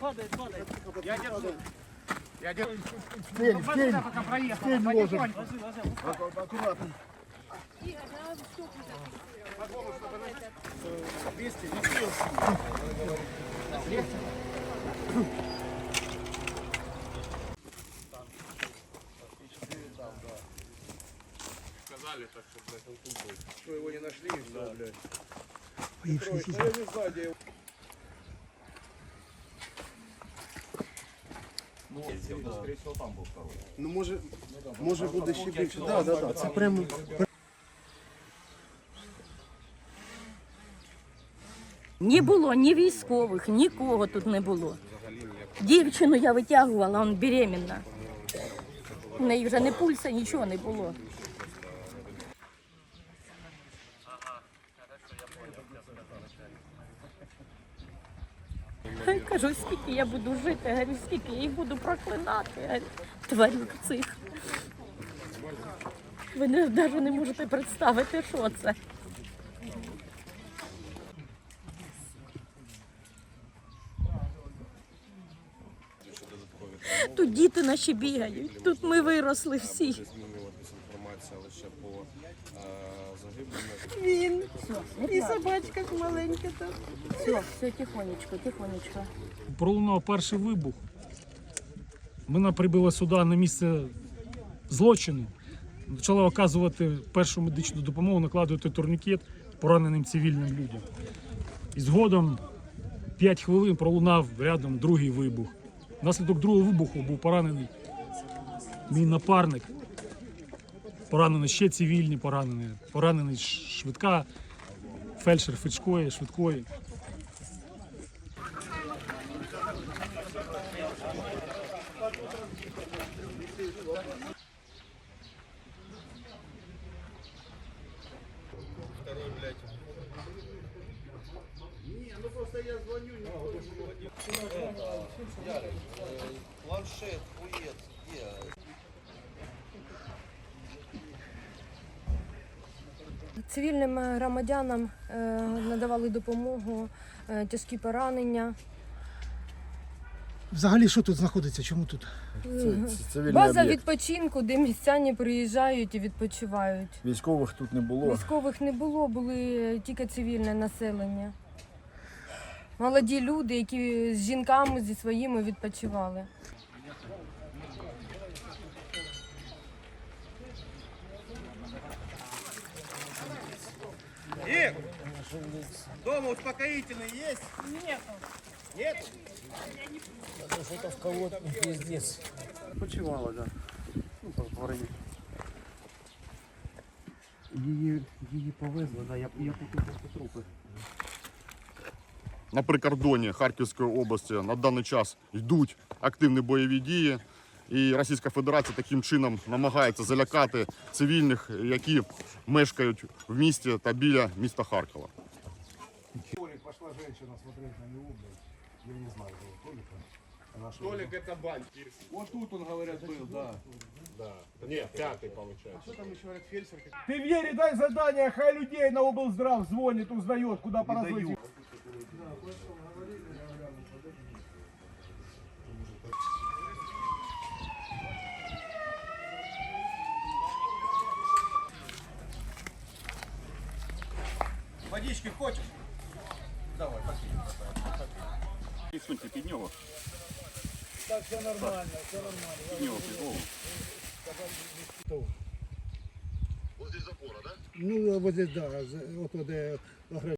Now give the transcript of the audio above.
падает, падает. Я держу. Я держу. Стель, стель, Пока проехал. стель ложим. Ложи, ложи. Аккуратно. 200, не сил. Сказали так, что, блядь, он тут был. Что его не нашли, и все, блядь. Ну я не знаю, где его. Скорее всего, там был второй. Ну може, може буде ще більше. Да, да, да. Це прямо. Не було ні військових, нікого тут не було. Дівчину я витягувала, вона беременна. У неї вже не пульса, нічого не було. Кажу, скільки я буду жити, говорю, скільки я їх буду проклинати, говорю, тварюк цих. Ви навіть не можете представити, що це. Тут діти наші бігають, тут ми виросли всі. Інформація лише по е, загиблим. Він і собачка маленька там. Все, все, тихонечко, тихонечко. Пролунав перший вибух. Ми прибули сюди на місце злочину. Почали оказувати першу медичну допомогу, накладувати турнікет пораненим цивільним людям. І згодом 5 хвилин пролунав рядом другий вибух. Внаслідок другого вибуху був поранений мій напарник. Поранені ще цивільні поранені. Поранений швидка, фельдшер швидкої, швидкої. Планшет, хуєць, є. Цивільним е, громадянам е, надавали допомогу, е, тяжкі поранення. Взагалі, що тут знаходиться? Чому тут? Цивільний База об'єкт. відпочинку, де містяні приїжджають і відпочивають. Військових тут не було. Військових не було, були тільки цивільне населення. Молоді люди, які з жінками зі своїми відпочивали. Дома успокоительный есть? Нет. Почувала, да. Ну, по тварині. Її, її повезли, да, я, я поки просто трупи. на прикордоні Харківської області на даний час йдуть активні бойові дії. І Російська Федерація таким чином намагається залякати цивільних, які мешкають в місті та біля міста Харкова. Женщина смотреть на него, блядь. Я не знаю, этого Толика. Она что, Толик это бантик. Вот тут он, говорят, был, да. Да. Нет, пятый получается. Что там еще говорят, фельдшер? Ты Вере дай задание, хай людей на облздрав звонит, узнает, куда пора звонить. Водички хочешь? Суньте під нього. Так, все нормально, все нормально. Під нього, під голову. Ну, вот здесь, да, от де ограждення.